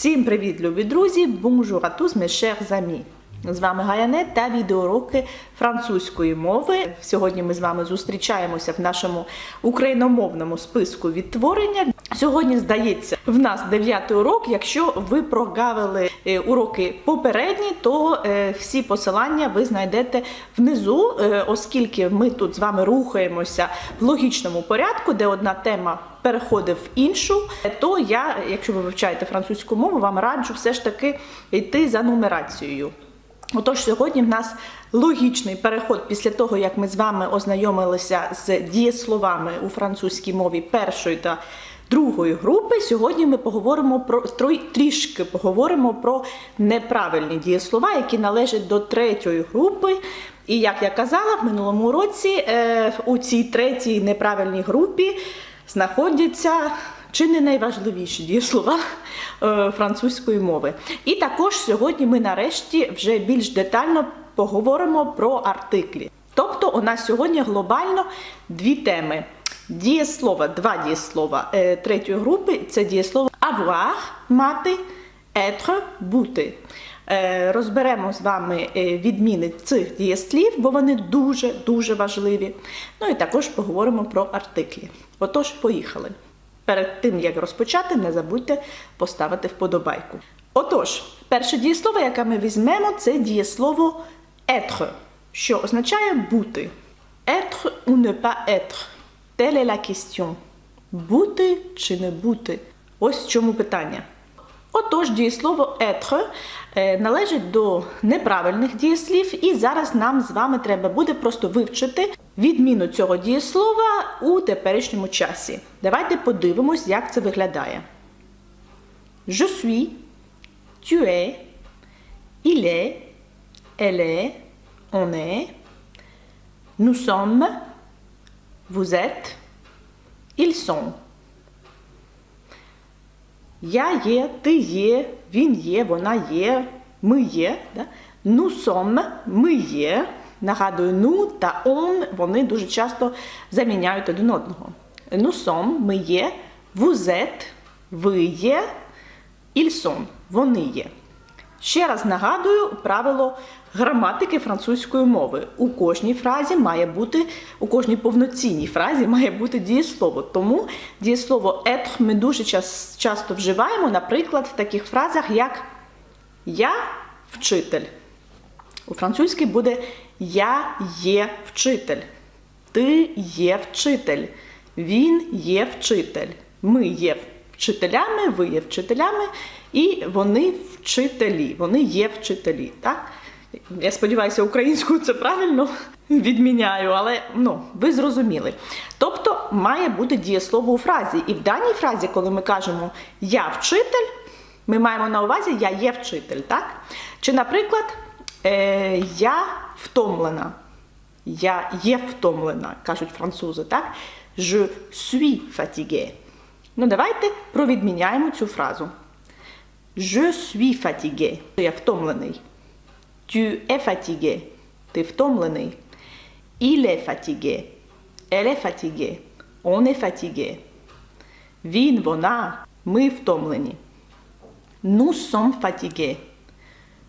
Всім привіт, любі друзі! Tous, mes chers amis! З вами Гаянет та відеоуроки французької мови. Сьогодні ми з вами зустрічаємося в нашому україномовному списку відтворення. Сьогодні, здається, в нас дев'ятий урок. Якщо ви прогавили е, уроки попередні, то е, всі посилання ви знайдете внизу, е, оскільки ми тут з вами рухаємося в логічному порядку, де одна тема переходить в іншу, то я, якщо ви вивчаєте французьку мову, вам раджу все ж таки йти за нумерацією. Отож, сьогодні в нас логічний переход після того, як ми з вами ознайомилися з дієсловами у французькій мові першої та другої групи. Сьогодні ми поговоримо про трішки поговоримо про неправильні дієслова, які належать до третьої групи. І як я казала, в минулому році е, у цій третій неправильній групі знаходяться чи не найважливіші дієслова е, французької мови. І також сьогодні ми нарешті вже більш детально поговоримо про артиклі. Тобто у нас сьогодні глобально дві теми. Дієслова, два дієслова е, третьої групи це дієслово avoir, мати, être, бути. Е, Розберемо з вами відміни цих дієслів, бо вони дуже-дуже важливі. Ну і також поговоримо про артиклі. Отож, поїхали. Перед тим, як розпочати, не забудьте поставити вподобайку. Отож, перше дієслово, яке ми візьмемо, це дієслово être, що означає бути. Être ou ne pas être. Telle est la question. Бути чи не бути? Ось в чому питання. Отож, дієслово être е, належить до неправильних дієслів, і зараз нам з вами треба буде просто вивчити відміну цього дієслова у теперішньому часі. Давайте подивимось, як це виглядає. Je suis, tu es, il est, elle est, on est, nous sommes, vous êtes, ils sont. Я є, ти є, він є, вона є, ми є. Да? Nous sommes, ми є. Нагадую, ну та он вони дуже часто заміняють один одного. Nous sommes, ми є, êtes, ви є, sont, вони є. Ще раз нагадую правило граматики французької мови. У кожній фразі має бути, у кожній повноцінній фразі має бути дієслово. Тому дієслово être ми дуже час- часто вживаємо, наприклад, в таких фразах, як Я вчитель. У французькій буде Я є вчитель. Ти є вчитель. Він є вчитель. Ми є вчителями, ви є вчителями, і вони вчителі. Вони є вчителі. Так? Я сподіваюся, українською це правильно відміняю, але ну, ви зрозуміли. Тобто має бути дієслово у фразі. І в даній фразі, коли ми кажемо Я вчитель, ми маємо на увазі Я є вчитель. Так? Чи, наприклад, е, я втомлена. Я є втомлена, кажуть французи, так? Je suis fatigué. Ну, давайте провідміняємо цю фразу. Je suis fatigué. Я втомлений. Tu es fatigué. Ти втомлений. Il est fatigué. Elle est fatiguée. On est fatigué. Він, вона, ми втомлені. Nous sommes fatigués.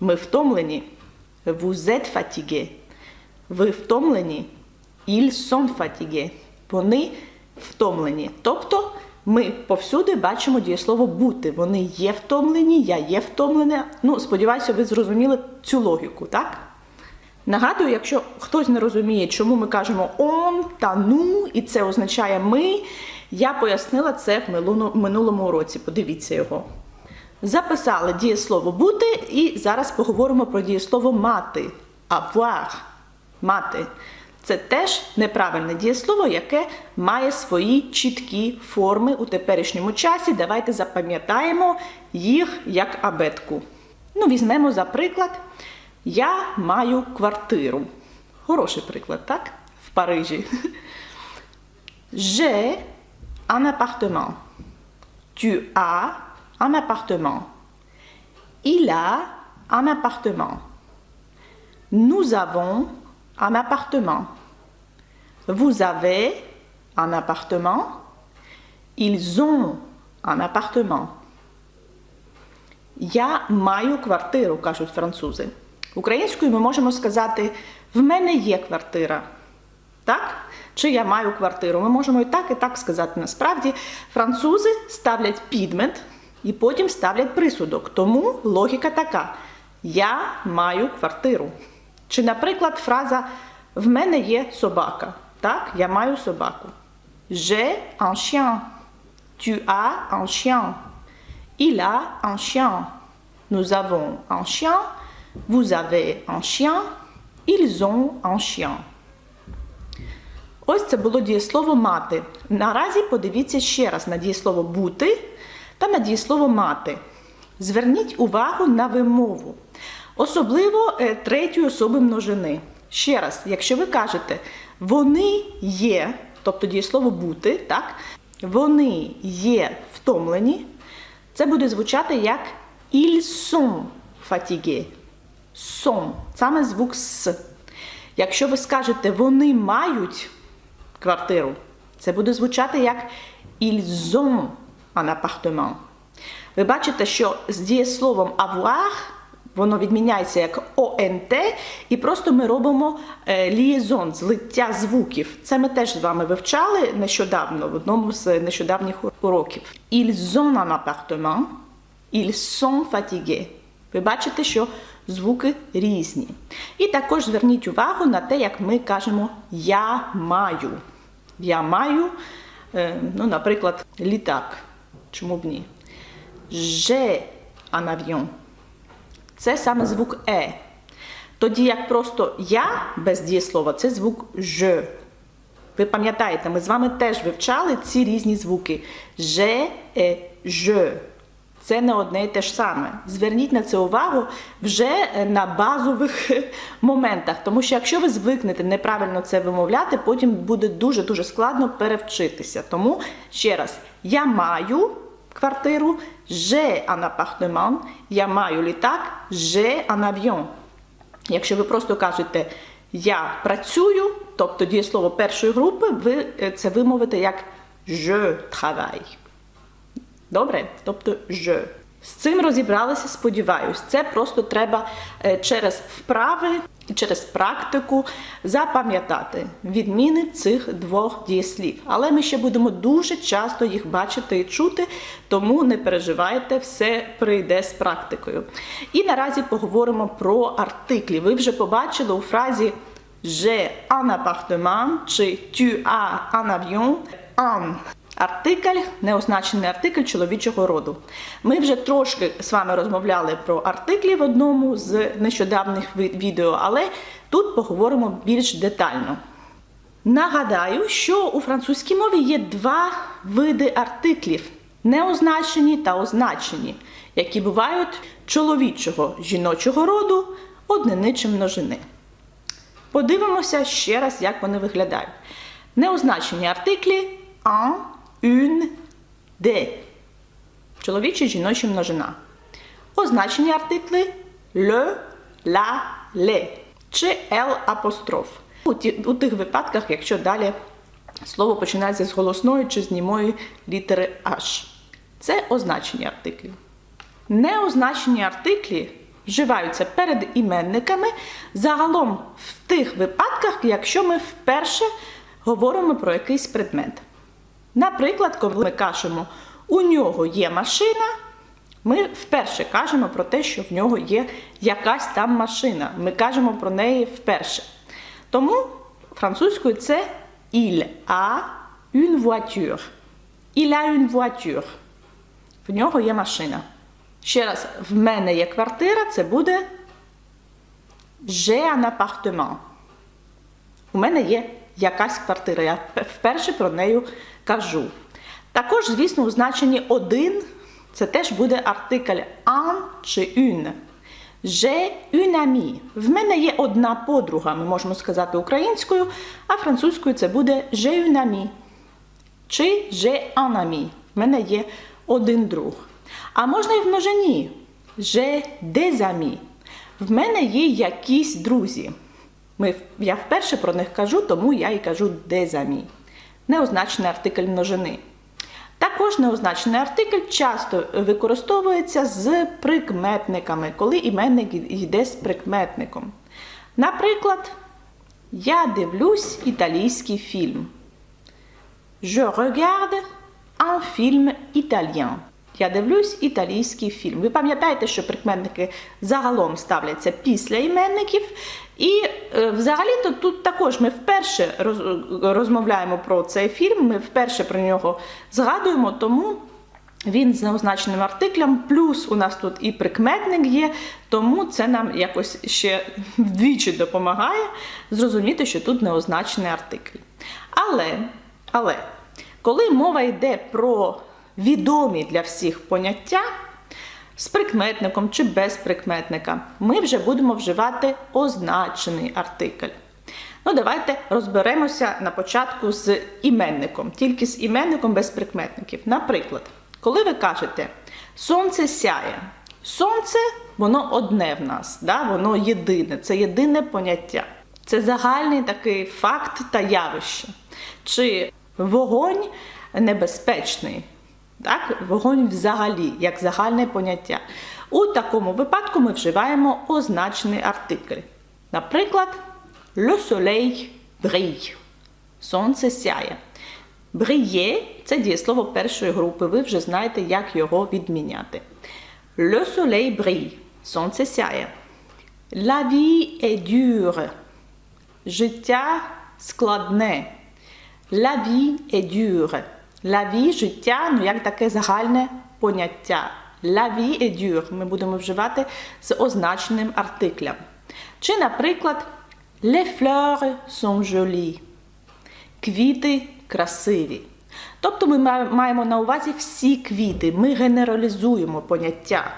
Ми втомлені. Vous êtes fatigué. Ви втомлені. Ils sont fatigués. Вони втомлені. Тобто ми повсюди бачимо дієслово бути. Вони є втомлені, я є втомлена. Ну, сподіваюся, ви зрозуміли цю логіку, так? Нагадую, якщо хтось не розуміє, чому ми кажемо он та ну, і це означає ми, я пояснила це в минулому- уроці. Подивіться його. Записали дієслово бути, і зараз поговоримо про дієслово мати. Avoir. Мати. Це теж неправильне дієслово, яке має свої чіткі форми у теперішньому часі. Давайте запам'ятаємо їх як абетку. Ну, візьмемо за приклад. Я маю квартиру. Хороший приклад, так? В Парижі. J'ai un appartement. Tu as un appartement. Il a un appartement. Nous avons un appartement. Vous avez un appartement. Ils ont un appartement. Я маю квартиру, кажуть французи. Українською ми можемо сказати в мене є квартира. Так? Чи я маю квартиру? Ми можемо і так, і так сказати. Насправді, французи ставлять підмет і потім ставлять присудок. Тому логіка така: Я маю квартиру. Чи, наприклад, фраза В мене є собака. Так, я маю собаку. J'ai un chien. Tu as un chien. Il a un chien. Nous avons un chien. Vous avez un chien. Ils ont un chien. Ось це було дієслово мати. Наразі подивіться ще раз на дієслово бути та на дієслово мати. Зверніть увагу на вимову, особливо е, третьої особи множини. Ще раз, якщо ви кажете вони є, тобто дієслово бути, так, вони є втомлені, це буде звучати як ils sont fatigués. Sont, саме звук с. Якщо ви скажете вони мають квартиру, це буде звучати як ils ont un appartement. Ви бачите, що з дієсловом avoir воно відміняється як ОНТ, і просто ми робимо е, лієзон, злиття звуків. Це ми теж з вами вивчали нещодавно в одному з нещодавніх уроків. Ils ont un appartement, ils sont fatigués. Ви бачите, що звуки різні. І також зверніть увагу на те, як ми кажемо я маю. Я маю, е, ну, наприклад, літак. Чому б ні? J'ai un. Це саме звук е. Тоді як просто я без дієслова, це звук ж. Ви пам'ятаєте, ми з вами теж вивчали ці різні звуки. Же, ж. Це не одне і те ж саме. Зверніть на це увагу вже е, на базових моментах. Тому що якщо ви звикнете неправильно це вимовляти, потім буде дуже-дуже складно перевчитися. Тому ще раз, я маю квартиру, j'ai un appartement, я маю літак, j'ai un avion. Якщо ви просто кажете я працюю, тобто дієслово першої групи, ви е, це вимовите як je travaille. Добре? Тобто je. З цим розібралися, сподіваюсь. Це просто треба е, через вправи і через практику запам'ятати відміни цих двох дієслів. Але ми ще будемо дуже часто їх бачити і чути, тому не переживайте, все прийде з практикою. І наразі поговоримо про артиклі. Ви вже побачили у фразі J'ai un appartement чи tu as un avion. Un Артикль, неозначений артикль чоловічого роду. Ми вже трошки з вами розмовляли про артиклі в одному з нещодавних відео, але тут поговоримо більш детально. Нагадаю, що у французькій мові є два види артиклів: неозначені та означені, які бувають чоловічого жіночого роду, однини чи множини. Подивимося ще раз, як вони виглядають. Неозначені артиклі un, une, de. Чоловіча жіноча множина. Означені артикли le, la, le чи l апостроф. У, ті, у тих випадках, якщо далі слово починається з голосної чи з німої літери H. Це означені артиклі. Неозначені артиклі вживаються перед іменниками загалом в тих випадках, якщо ми вперше говоримо про якийсь предмет. Наприклад, коли ми кажемо у нього є машина, ми вперше кажемо про те, що в нього є якась там машина. Ми кажемо про неї вперше. Тому французькою це il a une voiture. Il a une voiture. В нього є машина. Ще раз, в мене є квартира, це буде j'ai un appartement. У мене є якась квартира. Я вперше про неї кажу. Також, звісно, у значенні один це теж буде артикль un чи une. J'ai une amie. В мене є одна подруга, ми можемо сказати українською, а французькою це буде j'ai une amie. Чи j'ai un ami. В мене є один друг. А можна і в множині. J'ai des amis. В мене є якісь друзі. Ми, я вперше про них кажу, тому я і кажу des amis. Неозначений артикль множини. Також неозначений артикль часто використовується з прикметниками, коли іменник йде з прикметником. Наприклад, я дивлюсь італійський фільм. Je regarde un film italien. Я дивлюсь італійський фільм. Ви пам'ятаєте, що прикметники загалом ставляться після іменників. І е, взагалі-то тут також ми вперше розмовляємо про цей фільм, ми вперше про нього згадуємо, тому він з неозначеним артиклем, плюс у нас тут і прикметник є, тому це нам якось ще вдвічі допомагає зрозуміти, що тут неозначений артикль. Але, але, коли мова йде про відомі для всіх поняття, з прикметником чи без прикметника, ми вже будемо вживати означений артикль. Ну, давайте розберемося на початку з іменником, тільки з іменником без прикметників. Наприклад, коли ви кажете сонце сяє, сонце воно одне в нас, да? воно єдине, це єдине поняття. Це загальний такий факт та явище. Чи вогонь небезпечний? Так? Вогонь взагалі, як загальне поняття. У такому випадку ми вживаємо означений артикль. Наприклад, le soleil brille. Сонце сяє. Бріє це дієслово першої групи. Ви вже знаєте, як його відміняти. Le soleil brille. Сонце сяє. La vie est dure. Життя складне. La vie est dure. Vie – життя, ну як таке загальне поняття. Vie est dure ми будемо вживати з означеним артиклем. Чи, наприклад, Les fleurs sont jolies. Квіти красиві. Тобто ми маємо на увазі всі квіти, ми генералізуємо поняття.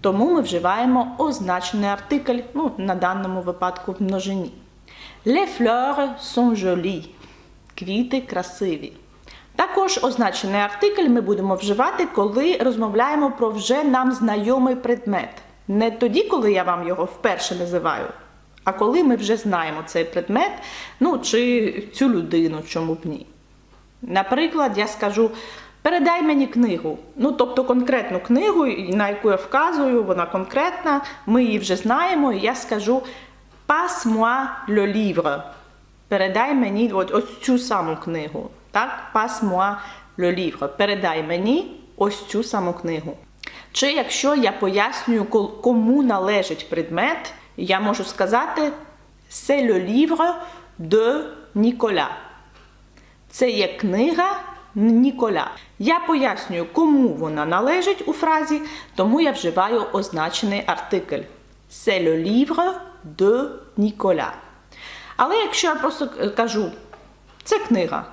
Тому ми вживаємо означений артикль, ну, на даному випадку в множині. Les fleurs sont jolies. Квіти красиві. Також означений артикль ми будемо вживати, коли розмовляємо про вже нам знайомий предмет. Не тоді, коли я вам його вперше називаю, а коли ми вже знаємо цей предмет, ну чи цю людину, чому б ні. Наприклад, я скажу. Передай мені книгу. Ну, тобто конкретну книгу, на яку я вказую, вона конкретна, ми її вже знаємо, і я скажу Passe-moi le livre. Передай мені от, ось цю саму книгу. Так, Passe-moi le. Передай мені ось цю саму книгу. Чи якщо я пояснюю, кому належить предмет, я можу сказати C'est le livre de Nicolas. Це є книга Ніколя. Я пояснюю, кому вона належить у фразі, тому я вживаю означений артикль. C'est le livre de Nicolas. Але якщо я просто кажу, це книга,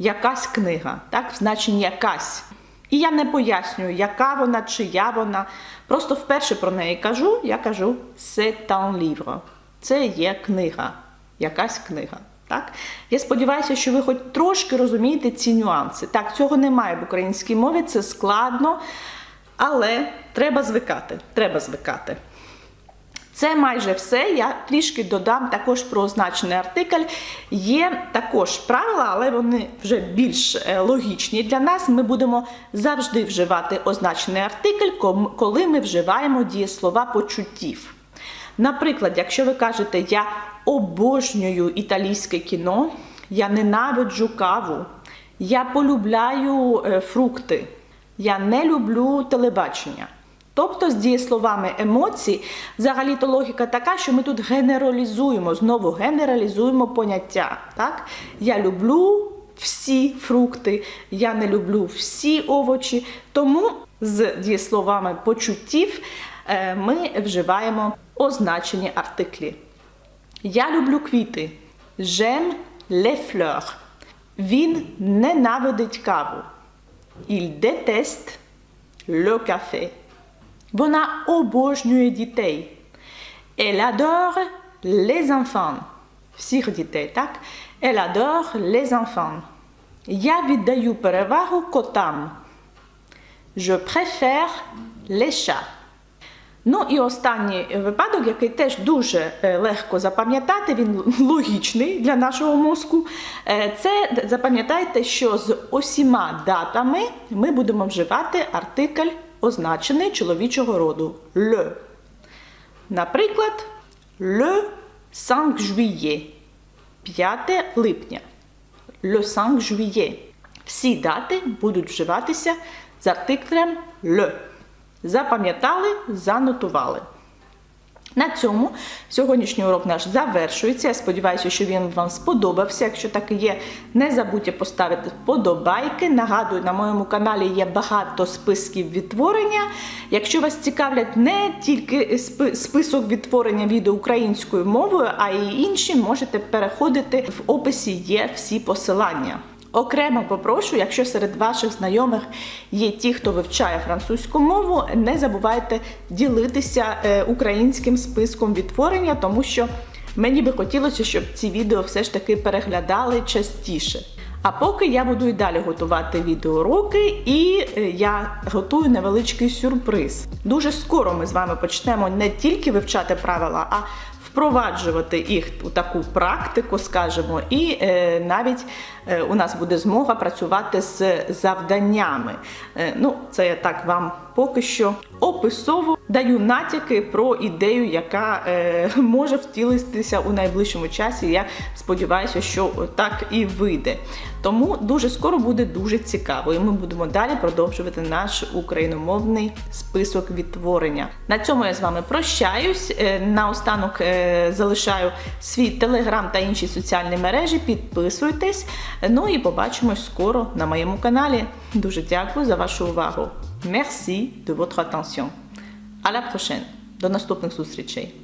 якась книга, так, в значенні якась. І я не пояснюю, яка вона, чия вона. Просто вперше про неї кажу, я кажу c'est un livre. Це є книга, якась книга. Так? Я сподіваюся, що ви хоч трошки розумієте ці нюанси. Так, цього немає в українській мові, це складно, але треба звикати. Треба звикати. Це майже все. Я трішки додам також про означений артикль. Є також правила, але вони вже більш е, логічні для нас. Ми будемо завжди вживати означений артикль, коли ми вживаємо дієслова почуттів. Наприклад, якщо ви кажете, я обожнюю італійське кіно, я ненавиджу каву, я полюбляю е, фрукти, я не люблю телебачення. Тобто з дієсловами емоцій, взагалі-то логіка така, що ми тут генералізуємо, знову генералізуємо поняття. Так? Я люблю всі фрукти, я не люблю всі овочі. Тому з дієсловами почуттів е, ми вживаємо означені артиклі. Я люблю квіти. J'aime les fleurs. Він ненавидить каву. Il déteste le café. Вона обожнює дітей. Elle adore les enfants. Всіх дітей, так? Elle adore les enfants. Я віддаю перевагу котам. Je préfère les chats. Ну і останній випадок, який теж дуже е, легко запам'ятати, він логічний для нашого мозку. Е, Це запам'ятайте, що з усіма датами ми будемо вживати артикль, означений чоловічого роду le. Наприклад, le 5 juillet, 5 липня. Le 5 juillet. Всі дати будуть вживатися з артиклем le. Запам'ятали, занотували. На цьому сьогоднішній урок наш завершується. Я сподіваюся, що він вам сподобався. Якщо так і є, не забудьте поставити вподобайки. Нагадую, на моєму каналі є багато списків відтворення. Якщо вас цікавлять не тільки список відтворення відео українською мовою, а й інші, можете переходити в описі є всі посилання. Окремо попрошу, якщо серед ваших знайомих є ті, хто вивчає французьку мову, не забувайте ділитися е, українським списком відтворення, тому що мені би хотілося, щоб ці відео все ж таки переглядали частіше. А поки я буду і далі готувати відеоуроки, і е, я готую невеличкий сюрприз. Дуже скоро ми з вами почнемо не тільки вивчати правила, а впроваджувати їх у таку практику, скажімо, і е, навіть у нас буде змога працювати з завданнями. Е, ну, це я так вам поки що описово даю натяки про ідею, яка е, може втілитися у найближчому часі. Я сподіваюся, що так і вийде. Тому дуже скоро буде дуже цікаво, і ми будемо далі продовжувати наш україномовний список відтворення. На цьому я з вами прощаюсь. Е, Наостанок е, залишаю свій телеграм та інші соціальні мережі. Підписуйтесь. Ну і побачимось скоро на моєму каналі. Дуже дякую за вашу увагу. Merci de votre attention. À la prochaine. До наступних зустрічей.